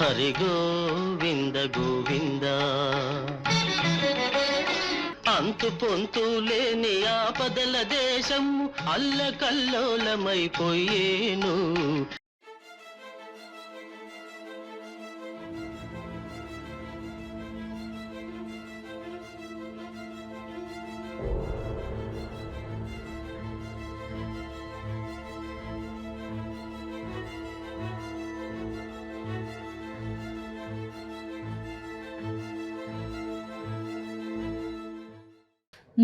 హరి గోవింద గోవింద. అంతు పొంతు లేని ఆపదల దేశం అల్లకల్లోలమైపోయేను.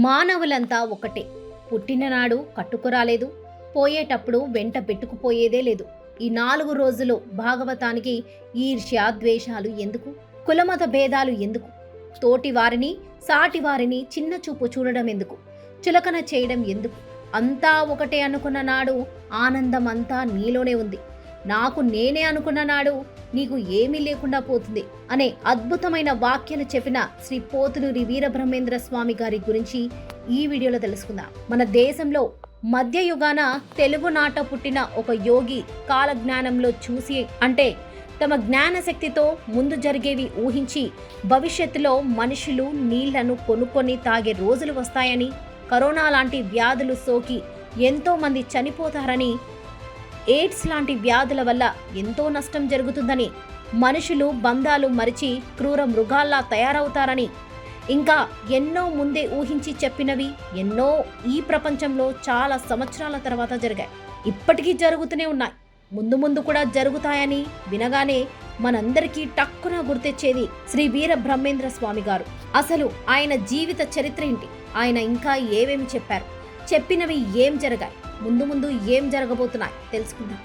మానవులంతా ఒకటే. పుట్టిననాడు కట్టుకురాలేదు. పోయేటప్పుడు వెంట పెట్టుకుపోయేదే లేదు. ఈ నాలుగు రోజులు భాగవతానికి ఈర్ష్య ద్వేషాలు ఎందుకు? కులమత భేదాలు ఎందుకు? తోటి వారిని సాటి వారిని చిన్న చూపు చూడడం ఎందుకు? చులకన చేయడం ఎందుకు? అంతా ఒకటే అనుకున్న నాడు ఆనందం అంతా నీలోనే ఉంది. నాకు నేనే అనుకున్న నాడు నీకు ఏమీ లేకుండా పోతుంది అనే అద్భుతమైన వాక్యను చెప్పిన శ్రీ పోతులూరి వీరబ్రహ్మేంద్ర స్వామి గారి గురించి ఈ వీడియోలో తెలుసుకుందాం. మన దేశంలో మధ్యయుగాన తెలుగు నాట పుట్టిన ఒక యోగి కాలజ్ఞానంలో చూసి అంటే తమ జ్ఞానశక్తితో ముందు జరిగేవి ఊహించి భవిష్యత్తులో మనుషులు నీళ్ళను కొనుక్కొని తాగే రోజులు వస్తాయని కరోనా లాంటి వ్యాధులు సోకి ఎంతో మంది చనిపోతారని ఎయిడ్స్ లాంటి వ్యాధుల వల్ల ఎంతో నష్టం జరుగుతుందని మనుషులు బంధాలు మరిచి క్రూర మృగాల్లా తయారవుతారని ఇంకా ఎన్నో ముందే ఊహించి చెప్పినవి ఎన్నో ఈ ప్రపంచంలో చాలా సంవత్సరాల తర్వాత జరిగాయి. ఇప్పటికీ జరుగుతూనే ఉన్నాయి. ముందు ముందు కూడా జరుగుతాయని వినగానే మనందరికీ టక్కున గుర్తెచ్చేది శ్రీ వీర బ్రహ్మేంద్ర స్వామి గారు. అసలు ఆయన జీవిత చరిత్ర ఏంటి? ఆయన ఇంకా ఏమేమి చెప్పారు? చెప్పినవి ఏం జరగాయి? ముందు ముందు ఏం జరగబోతున్నాయి? తెలుసుకుందాం.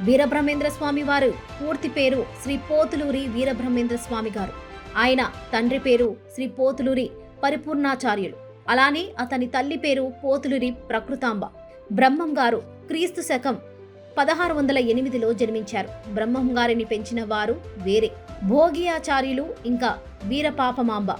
వీరబ్రహ్మేంద్ర స్వామి వారు పూర్తి పేరు శ్రీ పోతులూరి వీరబ్రహ్మేంద్ర స్వామి గారు. ఆయన తండ్రి పేరు శ్రీ పోతులూరి పరిపూర్ణాచార్యులు. అలానే అతని తల్లి పేరు పోతులూరి ప్రకృతాంబ. బ్రహ్మం గారు క్రీస్తు శకం పదహారు వందల ఎనిమిదిలో జన్మించారు. బ్రహ్మం గారిని పెంచిన వారు వేరే. భోగియాచార్యులు ఇంకా వీరపాపమాంబ.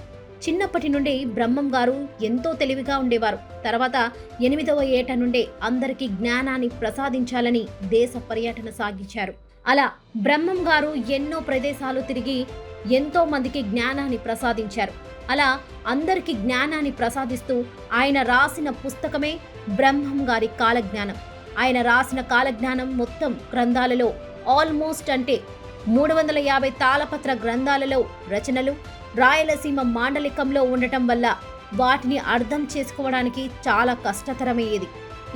చిన్నప్పటి నుండి బ్రహ్మం గారు ఎంతో తెలివిగా ఉండేవారు. తర్వాత ఎనిమిదవ ఏట నుండే అందరికీ జ్ఞానాన్ని ప్రసాదించాలని దేశ పర్యటన సాగించారు. అలా బ్రహ్మం గారు ఎన్నో ప్రదేశాలు తిరిగి ఎంతో మందికి జ్ఞానాన్ని ప్రసాదించారు. అలా అందరికీ జ్ఞానాన్ని ప్రసాదిస్తూ ఆయన రాసిన పుస్తకమే బ్రహ్మం గారి కాలజ్ఞానం. ఆయన రాసిన కాలజ్ఞానం మొత్తం గ్రంథాలలో ఆల్మోస్ట్ అంటే మూడు వందల యాభై తాళపత్ర గ్రంథాలలో రచనలు రాయలసీమ మాండలికంలో ఉండటం వల్ల వాటిని అర్థం చేసుకోవడానికి చాలా కష్టతరమయ్యేది.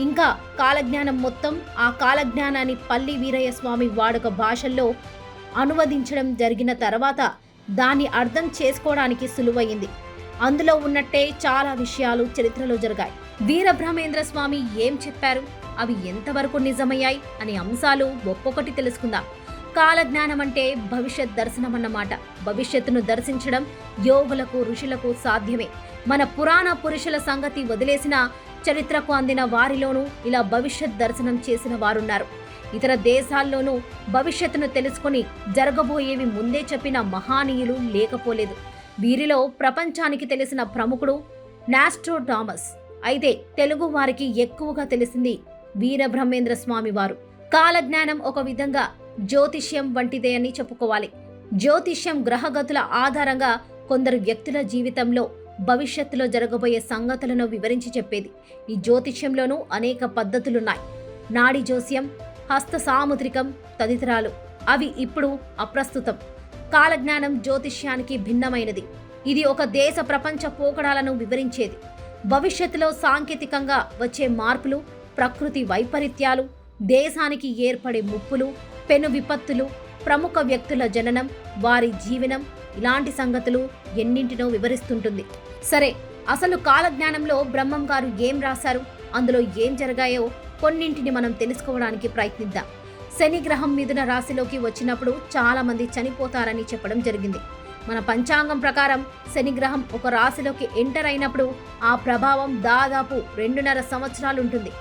ఇంకా కాలజ్ఞానం మొత్తం ఆ కాలజ్ఞానాన్ని పల్లి వీరయ్య స్వామి వాడుక భాషల్లో అనువదించడం జరిగిన తర్వాత దాన్ని అర్థం చేసుకోవడానికి సులువయింది అందులో ఉన్నట్టే చాలా విషయాలు చరిత్రలో జరిగాయి. వీరబ్రహ్మేంద్ర స్వామి ఏం చెప్పారు? అవి ఎంతవరకు నిజమయ్యాయి? అనే అంశాలు ఒక్కొక్కటి తెలుసుకుందాం. కాలజ్ఞానం అంటే భవిష్యత్ దర్శనం అన్నమాట భవిష్యత్తును దర్శించడం యోగులకు ఋషులకు సాధ్యమే. మన పురాణ పురుషుల సంగతి వదిలేసిన చరిత్రకు అందిన వారిలోనూ ఇలా భవిష్యత్ దర్శనం చేసిన వారున్నారు. ఇతర దేశాల్లోనూ భవిష్యత్తును తెలుసుకొని జరగబోయేవి ముందే చెప్పిన మహానీయులు లేకపోలేదు. వీరిలో ప్రపంచానికి తెలిసిన ప్రముఖుడు నాస్ట్రో థామస్. అయితే తెలుగు వారికి ఎక్కువగా తెలిసింది వీరబ్రహ్మేంద్ర స్వామి వారు. కాలజ్ఞానం ఒక విధంగా జ్యోతిష్యం వంటిదే అని చెప్పుకోవాలి. జ్యోతిష్యం గ్రహగతుల ఆధారంగా కొందరు వ్యక్తుల జీవితంలో భవిష్యత్తులో జరగబోయే సంగతులను వివరించి చెప్పేది. ఈ జ్యోతిష్యంలోనూ అనేక పద్ధతులున్నాయి. నాడి జోస్యం హస్త సాముద్రికం తదితరాలు. అవి ఇప్పుడు అప్రస్తుతం. కాలజ్ఞానం జ్యోతిష్యానికి భిన్నమైనది. ఇది ఒక దేశ ప్రపంచ పోకడాలను వివరించేది. భవిష్యత్తులో సాంకేతికంగా వచ్చే మార్పులు ప్రకృతి వైపరీత్యాలు దేశానికి ఏర్పడే ముప్పులు పెను విపత్తులు ప్రముఖ వ్యక్తుల జననం వారి జీవనం ఇలాంటి సంగతులు ఎన్నింటినో వివరిస్తుంటుంది. సరే అసలు కాలజ్ఞానంలో బ్రహ్మం గారు ఏం రాశారు? అందులో ఏం జరిగాయో కొన్నింటిని మనం తెలుసుకోవడానికి ప్రయత్నిద్దాం. శని గ్రహం మిథున రాశిలోకి వచ్చినప్పుడు చాలా మంది చనిపోతారని చెప్పడం జరిగింది. మన పంచాంగం ప్రకారం శని గ్రహం ఒక రాశిలోకి ఎంటర్ అయినప్పుడు ఆ ప్రభావం దాదాపు రెండున్నర సంవత్సరాలు ఉంటుంది.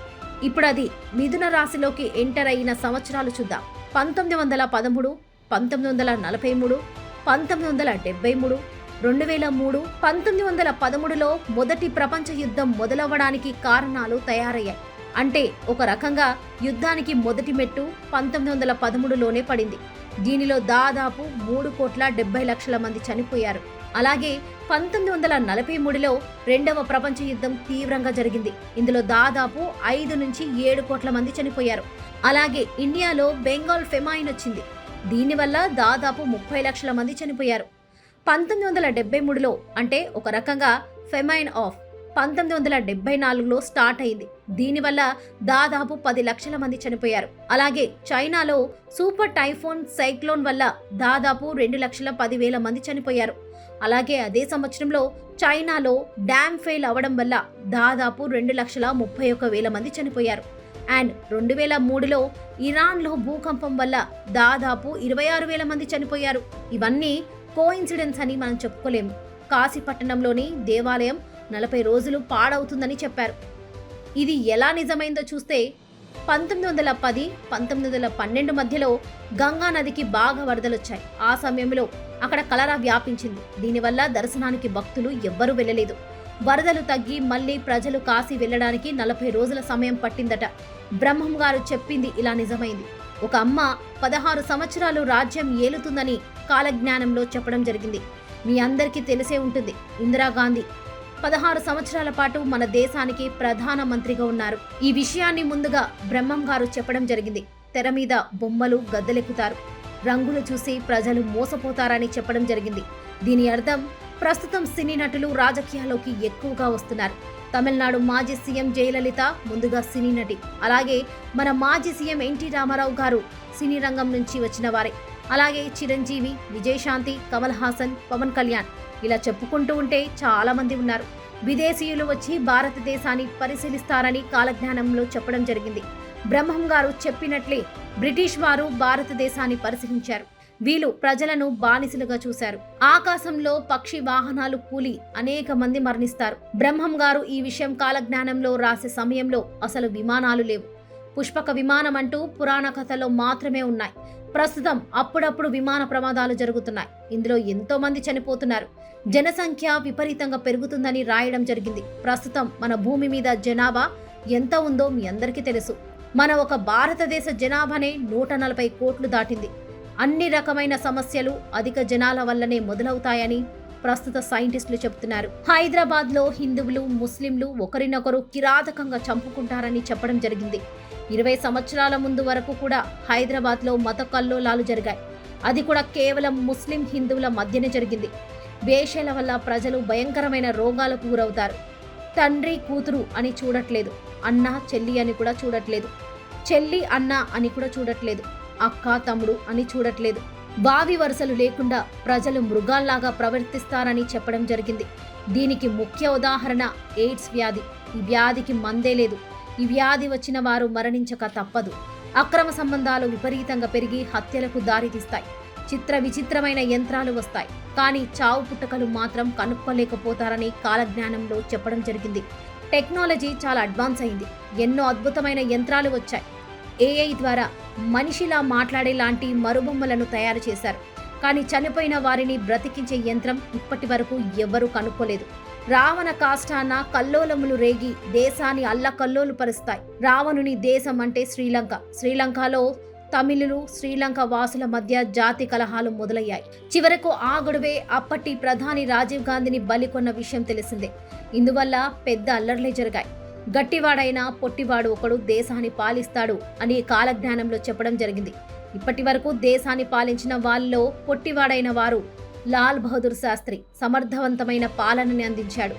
ఇప్పుడు అది మిథున రాశిలోకి ఎంటర్ అయిన సంవత్సరాలు చూద్దాం. పంతొమ్మిది వందల పదమూడు పంతొమ్మిది వందల నలభై మూడు పంతొమ్మిది వందల డెబ్బై మూడు రెండు వేల మూడు పంతొమ్మిది వందల పదమూడులో మొదటి ప్రపంచ యుద్ధం మొదలవ్వడానికి కారణాలు తయారయ్యాయి. అంటే ఒక రకంగా యుద్ధానికి మొదటి మెట్టు పంతొమ్మిది వందల పదమూడులోనే పడింది. దీనిలో దాదాపు మూడు కోట్ల డెబ్బై లక్షల మంది చనిపోయారు. అలాగే పంతొమ్మిది వందల నలభై మూడులో రెండవ ప్రపంచ యుద్ధం తీవ్రంగా జరిగింది. ఇందులో దాదాపు ఐదు నుంచి ఏడు కోట్ల మంది చనిపోయారు. అలాగే ఇండియాలో బెంగాల్ ఫెమాయిన్ వచ్చింది. దీనివల్ల దాదాపు ముప్పై లక్షల మంది చనిపోయారు. పంతొమ్మిది వందల డెబ్బై మూడులో అంటే ఒక రకంగా ఫెమైన్ ఆఫ్ పంతొమ్మిది వందల డెబ్బై నాలుగులో స్టార్ట్ అయింది. దీనివల్ల దాదాపు పది లక్షల మంది చనిపోయారు. అలాగే చైనాలో సూపర్ టైఫోన్ సైక్లోన్ వల్ల దాదాపు రెండు లక్షల పదివేల మంది చనిపోయారు. అలాగే అదే సంవత్సరంలో చైనాలో డ్యామ్ ఫెయిల్ అవ్వడం వల్ల దాదాపు రెండు లక్షల ముప్పై ఒక్క వేల మంది చనిపోయారు. అండ్ రెండు వేల మూడులో ఇరాన్లో భూకంపం వల్ల దాదాపు ఇరవై ఆరు వేల మంది చనిపోయారు. ఇవన్నీ కోఇన్సిడెన్స్ అని మనం చెప్పుకోలేము. కాశీపట్టణంలోని దేవాలయం నలభై రోజులు పాడవుతుందని చెప్పారు. ఇది ఎలా నిజమైందో చూస్తే పంతొమ్మిది వందల పది పంతొమ్మిది వందల పన్నెండు మధ్యలో గంగా నదికి బాగా వరదలొచ్చాయి. ఆ సమయంలో అక్కడ కలరా వ్యాపించింది. దీనివల్ల దర్శనానికి భక్తులు ఎవ్వరూ వెళ్ళలేదు. వరదలు తగ్గి మళ్ళీ ప్రజలు కాశీ వెళ్ళడానికి నలభై రోజుల సమయం పట్టిందట. బ్రహ్మం గారు చెప్పింది ఇలా నిజమైంది. ఒక అమ్మ పదహారు సంవత్సరాలు రాజ్యం ఏలుతుందని కాలజ్ఞానంలో చెప్పడం జరిగింది. మీ అందరికీ తెలిసే ఉంటుంది. ఇందిరాగాంధీ పదహారు సంవత్సరాల పాటు మన దేశానికి ప్రధాన మంత్రిగా ఉన్నారు. ఈ విషయాన్ని ముందుగా బ్రహ్మం గారు చెప్పడం జరిగింది. తెర మీద బొమ్మలు గద్దెలెక్కుతారు. రంగులు చూసి ప్రజలు మోసపోతారని చెప్పడం జరిగింది. దీని అర్థం ప్రస్తుతం సినీ నటులు రాజకీయాల్లోకి ఎక్కువగా వస్తున్నారు. తమిళనాడు మాజీ సీఎం జయలలిత ముందుగా సినీ నటి అలాగే మన మాజీ సీఎం ఎన్టీ రామారావు గారు సినీ రంగం నుంచి వచ్చిన వారే. అలాగే చిరంజీవి విజయశాంతి కమల్ హాసన్ పవన్ కళ్యాణ్ ఇలా చెప్పుకుంటూ ఉంటే చాలా మంది ఉన్నారు. విదేశీయులు వచ్చి భారతదేశాన్ని పరిశీలిస్తారని కాలజ్ఞానంలో చెప్పడం జరిగింది. బ్రహ్మం గారు చెప్పినట్లే బ్రిటిష్ వారు భారతదేశాన్ని పరిశీలించారు. వీళ్ళు ప్రజలను బానిసలుగా చూశారు. ఆకాశంలో పక్షి వాహనాలు కూలి అనేక మంది మరణిస్తారు. బ్రహ్మం గారు ఈ విషయం కాలజ్ఞానంలో రాసే సమయంలో అసలు విమానాలు లేవు. పుష్పక విమానం అంటూ పురాణ కథలో మాత్రమే ఉన్నాయి. ప్రస్తుతం అప్పుడప్పుడు విమాన ప్రమాదాలు జరుగుతున్నాయి. ఇందులో ఎంతో మంది చనిపోతున్నారు. జనసంఖ్య విపరీతంగా పెరుగుతుందని రాయడం జరిగింది. ప్రస్తుతం మన భూమి మీద జనాభా ఎంత ఉందో మీ అందరికీ తెలుసు. మన ఒక భారతదేశ జనాభానే నూట నలభై కోట్లు దాటింది. అన్ని రకమైన సమస్యలు అధిక జనాల వల్లనే మొదలవుతాయని ప్రస్తుత సైంటిస్టులు చెబుతున్నారు. హైదరాబాద్లో హిందువులు ముస్లింలు ఒకరినొకరు కిరాతకంగా చంపుకుంటారని చెప్పడం జరిగింది. ఇరవై సంవత్సరాల ముందు వరకు కూడా హైదరాబాద్లో మత కల్లోలాలు జరిగాయి. అది కూడా కేవలం ముస్లిం హిందువుల మధ్యనే జరిగింది. వేషాల వల్ల ప్రజలు భయంకరమైన రోగాలకు గురవుతారు. తండ్రి కూతురు అని చూడట్లేదు. అన్న చెల్లి అని కూడా చూడట్లేదు. చెల్లి అన్న అని కూడా చూడట్లేదు. అక్క తమ్ముడు అని చూడట్లేదు. బావి వరుసలు లేకుండా ప్రజలు మృగాల్లాగా ప్రవర్తిస్తారని చెప్పడం జరిగింది. దీనికి ముఖ్య ఉదాహరణ ఎయిడ్స్ వ్యాధి. ఈ వ్యాధికి మందే లేదు. ఈ వ్యాధి వచ్చిన వారు మరణించక తప్పదు. అక్రమ సంబంధాలు విపరీతంగా పెరిగి హత్యలకు దారితీస్తాయి. చిత్ర విచిత్రమైన యంత్రాలు వస్తాయి. కానీ చావు పుట్టకలు మాత్రం కనుక్కోలేకపోతారని కాలజ్ఞానంలో చెప్పడం జరిగింది. టెక్నాలజీ చాలా అడ్వాన్స్ అయింది. ఎన్నో అద్భుతమైన యంత్రాలు వచ్చాయి. ఏఐ ద్వారా మనిషిలా మాట్లాడే లాంటి మరుబొమ్మలను తయారు చేశారు. కానీ చనిపోయిన వారిని బ్రతికించే యంత్రం ఇప్పటి వరకు ఎవ్వరూ కనుక్కోలేదు. రావణ కాష్టాన కల్లోలములు రేగి దేశాన్ని అల్లకల్లోలు పరుస్తాయి. రావణుని దేశం అంటే శ్రీలంక. శ్రీలంకలో తమిళులు శ్రీలంక వాసుల మధ్య జాతి కలహాలు మొదలయ్యాయి. చివరకు ఆ గొడవే అప్పటి ప్రధాని రాజీవ్ గాంధీని బలికొన్న విషయం తెలిసిందే. ఇందువల్ల పెద్ద అల్లర్లే జరిగాయి. గట్టివాడైన పొట్టివాడు ఒకడు దేశాన్ని పాలిస్తాడు అని కాలజ్ఞానంలో చెప్పడం జరిగింది. ఇప్పటి వరకు దేశాన్ని పాలించిన వాళ్ళలో పొట్టివాడైన వారు లాల్ బహదూర్ శాస్త్రి సమర్థవంతమైన పాలనని అందించాడు.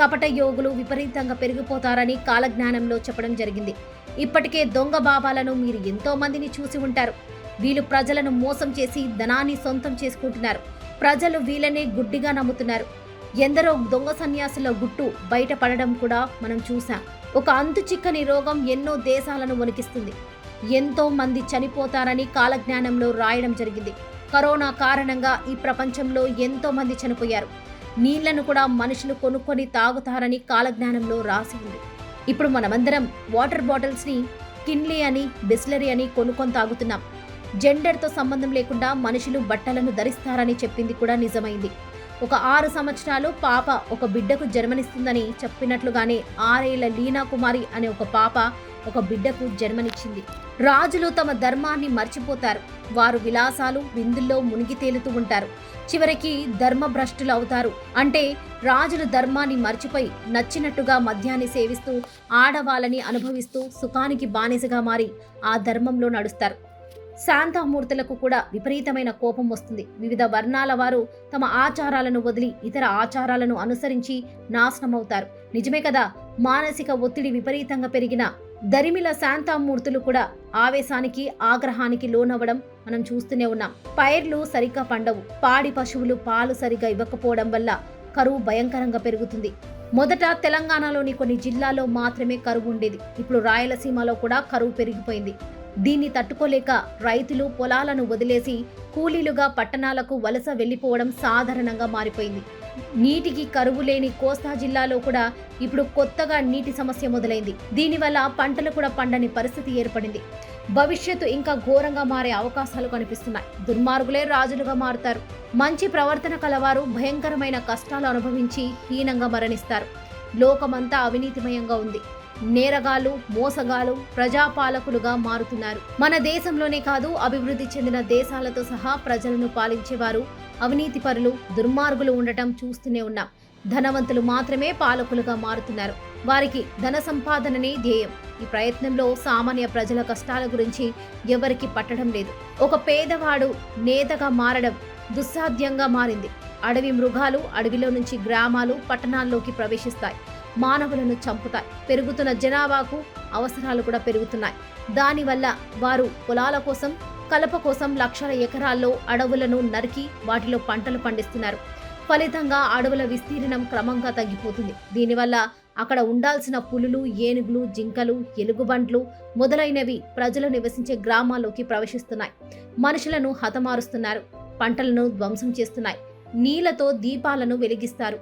కపట యోగులు విపరీతంగా పెరిగిపోతారని కాలజ్ఞానంలో చెప్పడం జరిగింది. ఇప్పటికే దొంగ బాబాలను మీరు ఎంతో మందిని చూసి ఉంటారు. వీళ్ళు ప్రజలను మోసం చేసి ధనాన్ని సొంతం చేసుకుంటున్నారు. ప్రజలు వీళ్ళనే గుడ్డిగా నమ్ముతున్నారు. ఎందరో దొంగ సన్యాసుల గుట్టు బయటపడడం కూడా మనం చూసాం ఒక అంతు చిక్కని రోగం ఎన్నో దేశాలను వణికిస్తుంది. ఎంతో మంది చనిపోతారని కాలజ్ఞానంలో రాయడం జరిగింది. కరోనా కారణంగా ఈ ప్రపంచంలో ఎంతో మంది చనిపోయారు. నీళ్ళను కూడా మనుషులు కొనుక్కొని తాగుతారని కాలజ్ఞానంలో రాసి ఉంది. ఇప్పుడు మనమందరం వాటర్ బాటిల్స్ని కిన్లీ అని బిస్లరీ అని కొనుక్కొని తాగుతున్నాం. జెండర్తో సంబంధం లేకుండా మనుషులు బట్టలను ధరిస్తారని చెప్పింది కూడా నిజమైంది. ఒక ఆరు సంవత్సరాలు పాప ఒక బిడ్డకు జన్మనిస్తుందని చెప్పినట్లుగానే ఆరేళ్ళ లీనా కుమారి అనే ఒక పాప ఒక బిడ్డకు జన్మనిచ్చింది. రాజులు తమ ధర్మాన్ని మర్చిపోతారు. వారు విలాసాలు విందుల్లో మునిగి తేలుతూ ఉంటారు. చివరికి ధర్మభ్రష్టులు అవుతారు. అంటే రాజులు ధర్మాన్ని మర్చిపోయి నచ్చినట్టుగా మద్యాన్ని సేవిస్తూ ఆడవాళ్ళని అనుభవిస్తూ సుఖానికి బానిసగా మారి ఆ ధర్మంలో నడుస్తారు. శాంతమూర్తులకు కూడా విపరీతమైన కోపం వస్తుంది. వివిధ వర్ణాల వారు తమ ఆచారాలను వదిలి ఇతర ఆచారాలను అనుసరించి నాశనమవుతారు. నిజమే కదా? మానసిక ఒత్తిడి విపరీతంగా పెరిగిన దరిమిల శాంతామూర్తులు కూడా ఆవేశానికి ఆగ్రహానికి లోనవ్వడం మనం చూస్తూనే ఉన్నాం. పైర్లు సరిగ్గా పండవు. పాడి పశువులు పాలు సరిగ్గా ఇవ్వకపోవడం వల్ల కరువు భయంకరంగా పెరుగుతుంది. మొదట తెలంగాణలోని కొన్ని జిల్లాల్లో మాత్రమే కరువు ఉండేది. ఇప్పుడు రాయలసీమలో కూడా కరువు పెరిగిపోయింది. దీన్ని తట్టుకోలేక రైతులు పొలాలను వదిలేసి కూలీలుగా పట్టణాలకు వలస వెళ్ళిపోవడం సాధారణంగా మారిపోయింది. నీటికి కరువు లేని కోస్తా జిల్లాలో కూడా ఇప్పుడు కొత్తగా నీటి సమస్య మొదలైంది. దీనివల్ల పంటలు కూడా పండని పరిస్థితి ఏర్పడింది. భవిష్యత్తు ఇంకా ఘోరంగా మారే అవకాశాలు కనిపిస్తున్నాయి. దుర్మార్గులే రాజులుగా మారుతారు. మంచి ప్రవర్తన కలవారు భయంకరమైన కష్టాలు అనుభవించి హీనంగా మరణిస్తారు. లోకమంతా అవినీతిమయంగా ఉంది. నేరగాళ్ళు మోసగాలు ప్రజాపాలకులుగా మారుతున్నారు. మన దేశంలోనే కాదు అభివృద్ధి చెందిన దేశాలతో సహా ప్రజలను పాలించేవారు అవినీతి పరులు దుర్మార్గులు ఉండటం చూస్తూనే ఉన్నాం. ధనవంతులు మాత్రమే పాలకులుగా మారుతున్నారు. వారికి ధన సంపాదననే ధ్యేయం. ఈ ప్రయత్నంలో సామాన్య ప్రజల కష్టాల గురించి ఎవరికి పట్టడం లేదు. ఒక పేదవాడు నేతగా మారడం దుస్సాధ్యంగా మారింది. అడవి మృగాలు అడవిలో నుంచి గ్రామాలు పట్టణాల్లోకి ప్రవేశిస్తాయి. మానవులను చంపుతాయి. పెరుగుతున్న జనాభాకు అవసరాలు కూడా పెరుగుతున్నాయి. దానివల్ల వారు పొలాల కోసం కలప కోసం లక్షల ఎకరాల్లో అడవులను నరికి వాటిలో పంటలు పండిస్తున్నారు. ఫలితంగా అడవుల విస్తీర్ణం క్రమంగా తగ్గిపోతుంది. దీనివల్ల అక్కడ ఉండాల్సిన పులులు ఏనుగులు జింకలు ఎలుగుబంట్లు మొదలైనవి ప్రజలు నివసించే గ్రామాల్లోకి ప్రవేశిస్తున్నాయి. మనుషులను హతమారుస్తున్నారు. పంటలను ధ్వంసం చేస్తున్నాయి. నీళ్ళతో దీపాలను వెలిగిస్తారు.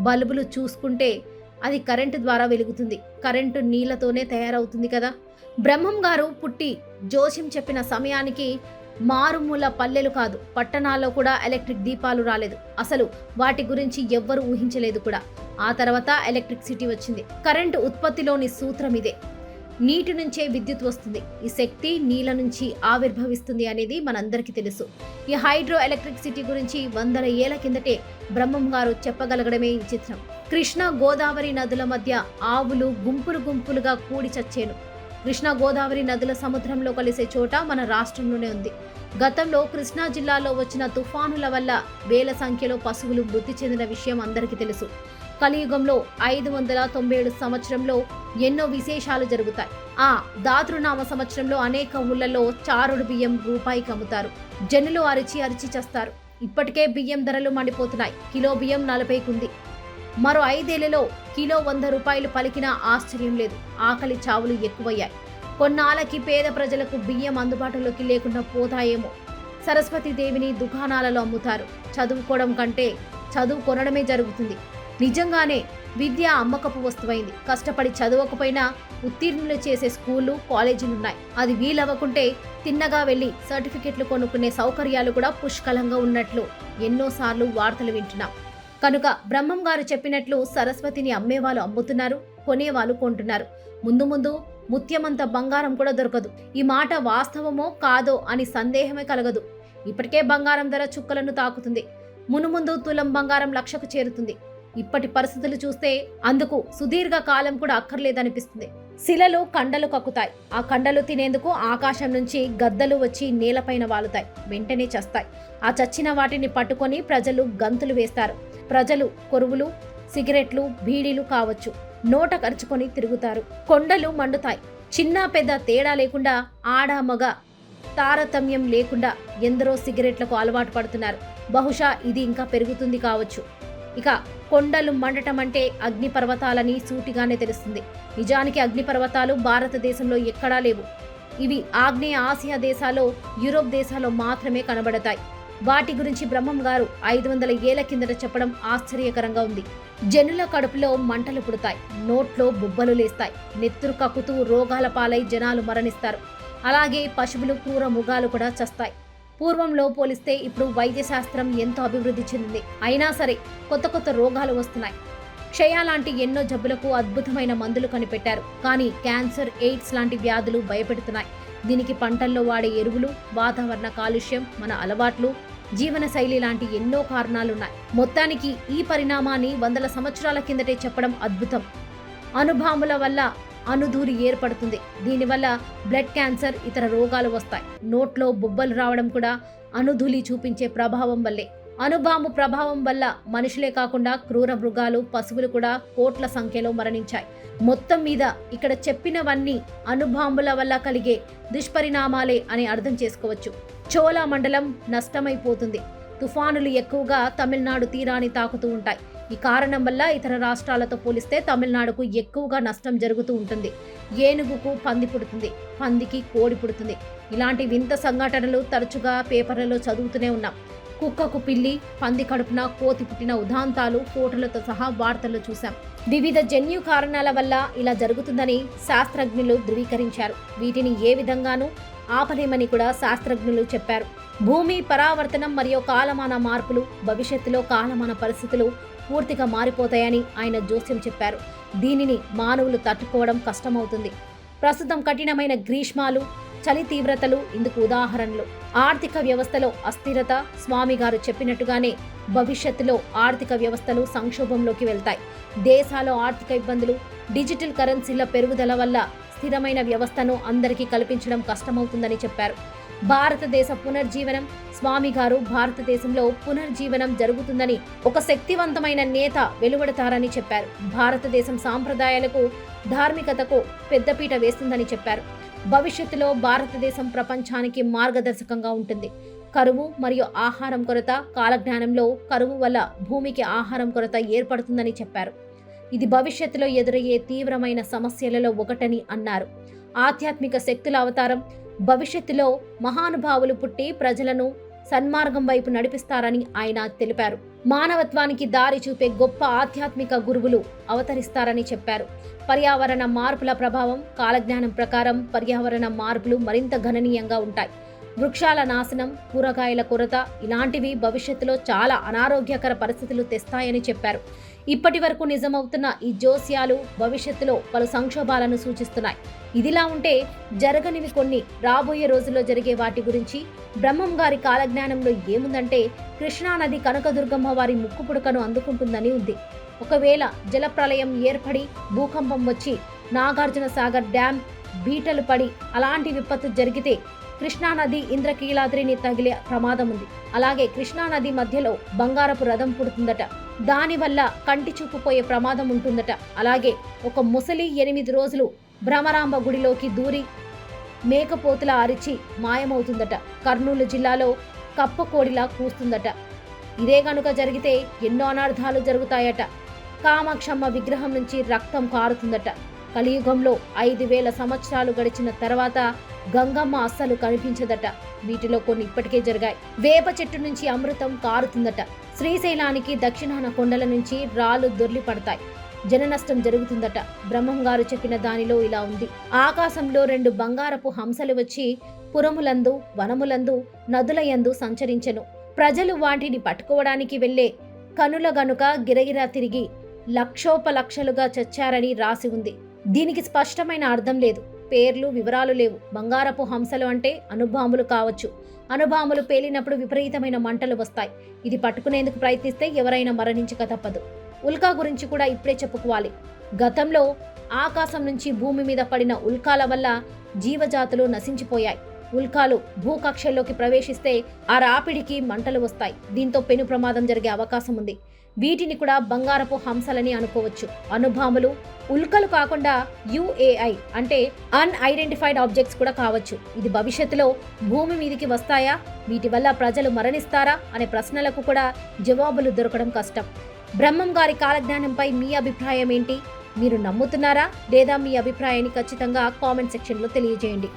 బల్బులు చూసుకుంటే అది కరెంటు ద్వారా వెలుగుతుంది. కరెంటు నీళ్ళతోనే తయారవుతుంది కదా. బ్రహ్మం గారు పుట్టి జోషిం చెప్పిన సమయానికి మారుమూల పల్లెలు కాదు పట్టణాల్లో కూడా ఎలక్ట్రిక్ దీపాలు రాలేదు. అసలు వాటి గురించి ఎవ్వరు ఊహించలేదు కూడా. ఆ తర్వాత ఎలక్ట్రిక్ సిటీ వచ్చింది. కరెంటు ఉత్పత్తిలోని సూత్రం ఇదే. నీటి నుంచే విద్యుత్ వస్తుంది. ఈ శక్తి నీళ్ళ నుంచి ఆవిర్భవిస్తుంది అనేది మనందరికీ తెలుసు. ఈ హైడ్రో ఎలక్ట్రిక్ సిటీ గురించి వందల ఏళ్ళ కిందటే బ్రహ్మం గారు చెప్పగలగడమే ఈ చిత్రం. కృష్ణా గోదావరి నదుల మధ్య ఆవులు గుంపులు గుంపులుగా కూడి చచ్చేను. కృష్ణా గోదావరి నదుల సముద్రంలో కలిసే చోట మన రాష్ట్రంలోనే ఉంది. గతంలో కృష్ణా జిల్లాలో వచ్చిన తుఫానుల వల్ల వేల సంఖ్యలో పశువులు మృతి చెందిన విషయం అందరికీ తెలుసు. కలియుగంలో ఐదు వందల తొంభై ఏడు సంవత్సరంలో ఎన్నో విశేషాలు జరుగుతాయి. ఆ దాతృనామ సంవత్సరంలో అనేక ఊళ్ళలో చారుడు బియ్యం రూపాయికి అమ్ముతారు జనులు అరిచి అరిచి చేస్తారు. ఇప్పటికే బియ్యం ధరలు మండిపోతున్నాయి. కిలో బియ్యం నలభైకుంది మరో ఐదేళ్ళలో కిలో వంద రూపాయలు పలికినా ఆశ్చర్యం లేదు. ఆకలి చావులు ఎక్కువయ్యాయి. కొన్నాళ్ళకి పేద ప్రజలకు బియ్యం అందుబాటులోకి లేకుండా పోతాయేమో. సరస్వతి దేవిని దుకాణాలలో అమ్ముతారు. చదువుకోవడం కంటే చదువు కొనడమే జరుగుతుంది. నిజంగానే విద్య అమ్మకపు వస్తువైంది. కష్టపడి చదవకపోయినా ఉత్తీర్ణులు చేసే స్కూళ్ళు కాలేజీలున్నాయి. అది వీలవ్వకుంటే తిన్నగా వెళ్ళి సర్టిఫికెట్లు కొనుక్కునే సౌకర్యాలు కూడా పుష్కలంగా ఉన్నట్లు ఎన్నోసార్లు వార్తలు వింటున్నాం. కనుక బ్రహ్మం గారు చెప్పినట్లు సరస్వతిని అమ్మేవాళ్ళు అమ్ముతున్నారు కొనేవాళ్ళు కొంటున్నారు. ముందు ముందు ముత్యమంత బంగారం కూడా దొరకదు. ఈ మాట వాస్తవమో కాదో అని సందేహమే కలగదు. ఇప్పటికే బంగారం ధర చుక్కలను తాకుతుంది. మునుముందు తులం బంగారం లక్షకు చేరుతుంది. ఇప్పటి పరిస్థితులు చూస్తే అందుకు సుదీర్ఘ కాలం కూడా అక్కర్లేదనిపిస్తుంది. శిలలు కండలు కక్కుతాయి. ఆ కండలు తినేందుకు ఆకాశం నుంచి గద్దలు వచ్చి నేలపైన వాలుతాయి. వెంటనే చస్తాయి. ఆ చచ్చిన వాటిని పట్టుకొని ప్రజలు గంతులు వేస్తారు. ప్రజలు కొరువులు సిగరెట్లు బీడీలు కావచ్చు. నోట కరుచుకొని తిరుగుతారు. కొండలు మండుతాయి. చిన్న పెద్ద తేడా లేకుండా ఆడ మగ తారతమ్యం లేకుండా ఎందరో సిగరెట్లకు అలవాటు పడుతున్నారు. బహుశా ఇది ఇంకా పెరుగుతుంది కావచ్చు. ఇక కొండలు మండటం అంటే అగ్నిపర్వతాలని సూటిగానే తెలుస్తుంది. నిజానికి అగ్నిపర్వతాలు భారతదేశంలో ఎక్కడా లేవు. ఇవి ఆగ్నేయ ఆసియా దేశాల్లో యూరోప్ దేశాల్లో మాత్రమే కనబడతాయి. వాటి గురించి బ్రహ్మం గారు ఐదు వందల ఏళ్ళ కిందట చెప్పడం ఆశ్చర్యకరంగా ఉంది. జనుల కడుపులో మంటలు పుడతాయి నోట్లో బుబ్బలు లేస్తాయి నెత్తురు కక్కుతూ రోగాల పాలై జనాలు మరణిస్తారు. అలాగే పశువులు క్రూర మృగాలు కూడా చస్తాయి. పూర్వంలో పోలిస్తే ఇప్పుడు వైద్య శాస్త్రం ఎంతో అభివృద్ధి చెందింది. అయినా సరే కొత్త కొత్త రోగాలు వస్తున్నాయి. క్షయ లాంటి ఎన్నో జబ్బులకు అద్భుతమైన మందులు కనిపెట్టారు. కానీ క్యాన్సర్ ఎయిడ్స్ లాంటి వ్యాధులు భయపెడుతున్నాయి. దీనికి పంటల్లో వాడే ఎరువులు వాతావరణ కాలుష్యం మన అలవాట్లు జీవనశైలి లాంటి ఎన్నో కారణాలున్నాయి. మొత్తానికి ఈ పరిణామాన్ని వందల సంవత్సరాల కిందటే చెప్పడం అద్భుతం. అనుభాముల వల్ల అణుధూరి ఏర్పడుతుంది. దీనివల్ల బ్లడ్ క్యాన్సర్ ఇతర రోగాలు వస్తాయి. నోట్లో బొబ్బలు రావడం కూడా అనుధులి చూపించే ప్రభావం వల్లే. అణుబాంబు ప్రభావం వల్ల మనుషులే కాకుండా క్రూర మృగాలు పశువులు కూడా కోట్ల సంఖ్యలో మరణించాయి. మొత్తం మీద ఇక్కడ చెప్పినవన్నీ అణుబాంబుల వల్ల కలిగే దుష్పరిణామాలే అని అర్థం చేసుకోవచ్చు. చోళా మండలం నష్టమైపోతుంది. తుఫానులు ఎక్కువగా తమిళనాడు తీరాన్ని తాకుతూ ఉంటాయి. ఈ కారణం వల్ల ఇతర రాష్ట్రాలతో పోలిస్తే తమిళనాడుకు ఎక్కువగా నష్టం జరుగుతూ ఉంటుంది. ఏనుగుకు పంది పుడుతుంది పందికి కోడి పుడుతుంది. ఇలాంటి వింత సంఘటనలు తరచుగా పేపర్లలో చదువుతూనే ఉన్నాం. కుక్కకు పిల్లి పంది కడుపున కోతి పుట్టిన ఉదాంతాలు ఫోటోలతో సహా వార్తల్లో చూశాం. వివిధ జన్యు కారణాల వల్ల ఇలా జరుగుతుందని శాస్త్రజ్ఞులు ధృవీకరించారు. వీటిని ఏ విధంగానూ ఆపలేమని కూడా శాస్త్రజ్ఞులు చెప్పారు. భూమి పరావర్తనం మరియు కాలమాన మార్పులు భవిష్యత్తులో కాలమాన పరిస్థితులు పూర్తిగా మారిపోతాయని ఆయన జోస్యం చెప్పారు. దీనిని మానవులు తట్టుకోవడం కష్టమవుతుంది. ప్రస్తుతం కఠినమైన గ్రీష్మాలు చలి తీవ్రతలు ఇందుకు ఉదాహరణలు. ఆర్థిక వ్యవస్థలో అస్థిరత స్వామి గారు చెప్పినట్టుగానే భవిష్యత్తులో ఆర్థిక వ్యవస్థలు సంక్షోభంలోకి వెళ్తాయి. దేశాల ఆర్థిక ఇబ్బందులు డిజిటల్ కరెన్సీల పెరుగుదల వల్ల స్థిరమైన వ్యవస్థను అందరికీ కల్పించడం కష్టమవుతుందని చెప్పారు. భారతదేశ పునర్జీవనం స్వామి గారు భారతదేశంలో పునర్జీవనం జరుగుతుందని ఒక శక్తివంతమైన నేత వెలువడతారని చెప్పారు. భారతదేశం సాంప్రదాయాలకు ధార్మికతకు పెద్దపీట వేస్తుందని చెప్పారు. భవిష్యత్తులో భారతదేశం ప్రపంచానికి మార్గదర్శకంగా ఉంటుంది. కరువు మరియు ఆహారం కొరత కాలజ్ఞానంలో కరువు వల్ల భూమికి ఆహారం కొరత ఏర్పడుతుందని చెప్పారు. ఇది భవిష్యత్తులో ఎదురయ్యే తీవ్రమైన సమస్యలలో ఒకటని అన్నారు. ఆధ్యాత్మిక శక్తుల అవతారం భవిష్యత్తులో మహానుభావులు పుట్టి ప్రజలను సన్మార్గం వైపు నడిపిస్తారని ఆయన తెలిపారు. మానవత్వానికి దారి చూపే గొప్ప ఆధ్యాత్మిక గురువులు అవతరిస్తారని చెప్పారు. పర్యావరణ మార్పుల ప్రభావం కాలజ్ఞానం ప్రకారం పర్యావరణ మార్పులు మరింత గణనీయంగా ఉంటాయి. వృక్షాల నాశనం కూరగాయల కొరత ఇలాంటివి భవిష్యత్తులో చాలా అనారోగ్యకర పరిస్థితులు తెస్తాయని చెప్పారు. ఇప్పటి వరకు నిజమవుతున్న ఈ జోస్యాలు భవిష్యత్తులో పలు సంక్షోభాలను సూచిస్తున్నాయి. ఇదిలా ఉంటే జరగనివి కొన్ని. రాబోయే రోజుల్లో జరిగే వాటి గురించి బ్రహ్మం గారి కాలజ్ఞానంలో ఏముందంటే కృష్ణానది కనకదుర్గమ్మ వారి ముక్కుపుడకను అందుకుంటుందని ఉంది. ఒకవేళ జలప్రలయం ఏర్పడి భూకంపం వచ్చి నాగార్జున సాగర్ డ్యామ్ బీటలు పడి అలాంటి విపత్తు జరిగితే కృష్ణానది ఇంద్రకీలాద్రిని తగిలే ప్రమాదం ఉంది. అలాగే కృష్ణానది మధ్యలో బంగారపు రథం పుడుతుందట. దానివల్ల కంటి చూపుపోయే ప్రమాదం ఉంటుందట. అలాగే ఒక ముసలి ఎనిమిది రోజులు భ్రమరాంబ గుడిలోకి దూరి మేకపోతుల అరిచి మాయమవుతుందట. కర్నూలు జిల్లాలో కప్పకోడిలా కూస్తుందట. ఇదే గనుక జరిగితే ఎన్నో అనర్థాలు జరుగుతాయట. కామాక్షమ్మ విగ్రహం నుంచి రక్తం కారుతుందట. కలియుగంలో ఐదు వేల సంవత్సరాలు గడిచిన తర్వాత గంగమ్మ అస్సలు కనిపించదట. వీటిలో కొన్ని ఇప్పటికే జరిగాయి. వేప చెట్టు నుంచి అమృతం కారుతుందట. శ్రీశైలానికి దక్షిణాన కొండల నుంచి రాళ్ళు దొర్లి పడతాయి జననష్టం జరుగుతుందట. బ్రహ్మం గారు చెప్పిన దానిలో ఇలా ఉంది. ఆకాశంలో రెండు బంగారపు హంసలు వచ్చి పురములందు వనములందు నదులయందు సంచరించెను. ప్రజలు వాటిని పట్టుకోవడానికి వెళ్ళే కనుల గనుక గిరగిరా తిరిగి లక్షోపలక్షలుగా చచ్చారని రాసి ఉంది. దీనికి స్పష్టమైన అర్థం లేదు. పేర్లు వివరాలు లేవు. బంగారపు హంసలు అంటే అనుభాములు కావచ్చు. అనుభాములు పేలినప్పుడు విపరీతమైన మంటలు వస్తాయి. ఇది పట్టుకునేందుకు ప్రయత్నిస్తే ఎవరైనా మరణించక తప్పదు. ఉల్కా గురించి కూడా ఇప్పుడే చెప్పుకోవాలి. గతంలో ఆకాశం నుంచి భూమి మీద పడిన ఉల్కాల వల్ల జీవజాతులు నశించిపోయాయి. ఉల్కాలు భూకక్షల్లోకి ప్రవేశిస్తే ఆ రాపిడికి మంటలు వస్తాయి. దీంతో పెను ప్రమాదం జరిగే అవకాశం ఉంది. వీటిని కూడా బంగారపు హంసలని అనుకోవచ్చు. అనుభాములు ఉల్కలు కాకుండా యుఏఐ అంటే అన్ఐడెంటిఫైడ్ ఆబ్జెక్ట్స్ కూడా కావచ్చు. ఇది భవిష్యత్తులో భూమి మీదికి వస్తాయా? వీటి వల్ల ప్రజలు మరణిస్తారా? అనే ప్రశ్నలకు కూడా జవాబులు దొరకడం కష్టం. బ్రహ్మం గారి కాలజ్ఞానంపై మీ అభిప్రాయం ఏంటి? మీరు నమ్ముతున్నారా? లేదా మీ అభిప్రాయాన్ని ఖచ్చితంగా కామెంట్ సెక్షన్లో తెలియజేయండి.